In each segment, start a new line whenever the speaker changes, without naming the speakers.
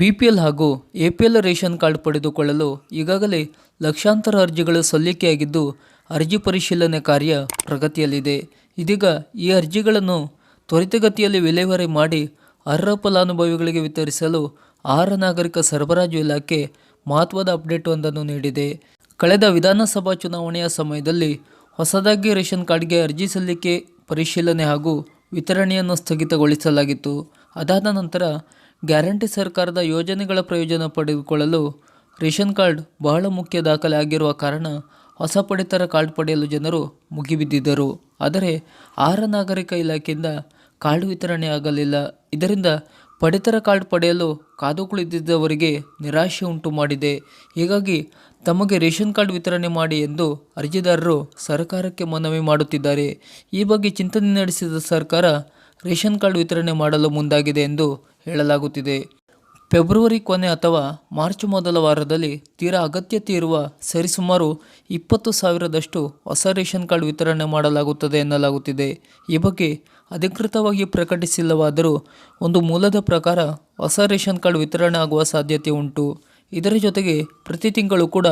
BPL ಹಾಗೂ APL ration card ಪಡೆದುಕೊಳ್ಳಲು ಈಗಾಗಲೇ ಲಕ್ಷಾಂತರ ಅರ್ಜಿಗಳು ಸಲ್ಲಿಕೆಯಾಗಿದ್ದು, ಅರ್ಜಿ ಪರಿಶೀಲನೆ ಕಾರ್ಯ ಪ್ರಗತಿಯಲ್ಲಿದೆ. ಇದೀಗ ಈ ಅರ್ಜಿಗಳನ್ನು ತ್ವರಿತಗತಿಯಲ್ಲಿ ವಿಲೇವಾರಿ ಮಾಡಿ ಅರ್ಹ ಫಲಾನುಭವಿಗಳಿಗೆ ವಿತರಿಸಲು ಆಹಾರ ನಾಗರಿಕ ಸರಬರಾಜು ಇಲಾಖೆ ಮಹತ್ವದ ಅಪ್ಡೇಟ್ ಒಂದನ್ನು ನೀಡಿದೆ. ಕಳೆದ ವಿಧಾನಸಭಾ ಚುನಾವಣೆಯ ಸಮಯದಲ್ಲಿ ಹೊಸದಾಗಿ ರೇಷನ್ ಕಾರ್ಡ್ಗೆ ಅರ್ಜಿ ಸಲ್ಲಿಕೆ ಪರಿಶೀಲನೆ ಹಾಗೂ ವಿತರಣೆಯನ್ನು ಸ್ಥಗಿತಗೊಳಿಸಲಾಗಿತ್ತು. ಅದಾದ ನಂತರ ಗ್ಯಾರಂಟಿ ಸರ್ಕಾರದ ಯೋಜನೆಗಳ ಪ್ರಯೋಜನ ಪಡೆದುಕೊಳ್ಳಲು ರೇಷನ್ ಕಾರ್ಡ್ ಬಹಳ ಮುಖ್ಯ ದಾಖಲೆ ಆಗಿರುವ ಕಾರಣ ಹೊಸ ಪಡಿತರ ಕಾರ್ಡ್ ಪಡೆಯಲು ಜನರು ಮುಗಿಬಿದ್ದಿದ್ದರು. ಆದರೆ ಆಹಾರ ನಾಗರಿಕ ಇಲಾಖೆಯಿಂದ ಕಾರ್ಡ್ ವಿತರಣೆ ಆಗಲಿಲ್ಲ. ಇದರಿಂದ ಪಡಿತರ ಕಾರ್ಡ್ ಪಡೆಯಲು ಕಾದು ಕುಳಿತಿದ್ದವರಿಗೆ ನಿರಾಶೆ ಉಂಟು ಮಾಡಿದೆ. ಹೀಗಾಗಿ ತಮಗೆ ರೇಷನ್ ಕಾರ್ಡ್ ವಿತರಣೆ ಮಾಡಿ ಎಂದು ಅರ್ಜಿದಾರರು ಸರ್ಕಾರಕ್ಕೆ ಮನವಿ ಮಾಡುತ್ತಿದ್ದಾರೆ. ಈ ಬಗ್ಗೆ ಚಿಂತನೆ ನಡೆಸಿದ ಸರ್ಕಾರ ರೇಷನ್ ಕಾರ್ಡ್ ವಿತರಣೆ ಮಾಡಲು ಮುಂದಾಗಿದೆ ಎಂದು ಹೇಳಲಾಗುತ್ತಿದೆ. ಫೆಬ್ರವರಿ ಕೊನೆ ಅಥವಾ ಮಾರ್ಚ್ ಮೊದಲ ವಾರದಲ್ಲಿ ತೀರಾ ಅಗತ್ಯತೆ ಇರುವ ಸರಿಸುಮಾರು ಇಪ್ಪತ್ತು ಸಾವಿರದಷ್ಟು ಹೊಸ ರೇಷನ್ ಕಾರ್ಡ್ ವಿತರಣೆ ಮಾಡಲಾಗುತ್ತದೆ ಎನ್ನಲಾಗುತ್ತಿದೆ. ಈ ಬಗ್ಗೆ ಅಧಿಕೃತವಾಗಿ ಪ್ರಕಟಿಸಿಲ್ಲವಾದರೂ ಒಂದು ಮೂಲದ ಪ್ರಕಾರ ಹೊಸ ರೇಷನ್ ಕಾರ್ಡ್ ವಿತರಣೆ ಆಗುವ ಸಾಧ್ಯತೆ ಉಂಟು. ಇದರ ಜೊತೆಗೆ ಪ್ರತಿ ತಿಂಗಳು ಕೂಡ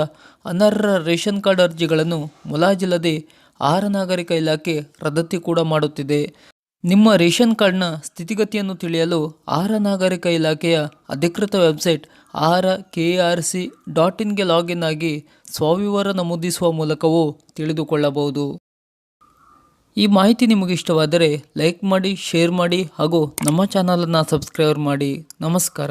ಅನರ್ಹ ರೇಷನ್ ಕಾರ್ಡ್ ಅರ್ಜಿಗಳನ್ನು ಮುಲಾಜಿಲ್ಲದೆ ಆಹಾರ ನಾಗರಿಕ ಇಲಾಖೆ ರದ್ದತಿ ಕೂಡ ಮಾಡುತ್ತಿದೆ. ನಿಮ್ಮ ರೇಷನ್ ಕಾರ್ಡ್ನ ಸ್ಥಿತಿಗತಿಯನ್ನು ತಿಳಿಯಲು ಆಹಾರ ನಾಗರಿಕ ಇಲಾಖೆಯ ಅಧಿಕೃತ ವೆಬ್ಸೈಟ್ ಆಹಾರ ಕೆ ಆರ್ ಸಿ ಡಾಟ್ ಇನ್ಗೆ ಲಾಗಿನ್ ಆಗಿ ಸ್ವವಿವರ ನಮೂದಿಸುವ ಮೂಲಕವೂ ತಿಳಿದುಕೊಳ್ಳಬಹುದು. ಈ ಮಾಹಿತಿ ನಿಮಗೆ ಇಷ್ಟವಾದರೆ ಲೈಕ್ ಮಾಡಿ, ಶೇರ್ ಮಾಡಿ ಹಾಗೂ ನಮ್ಮ ಚಾನಲನ್ನು ಸಬ್ಸ್ಕ್ರೈಬ್ ಮಾಡಿ. ನಮಸ್ಕಾರ.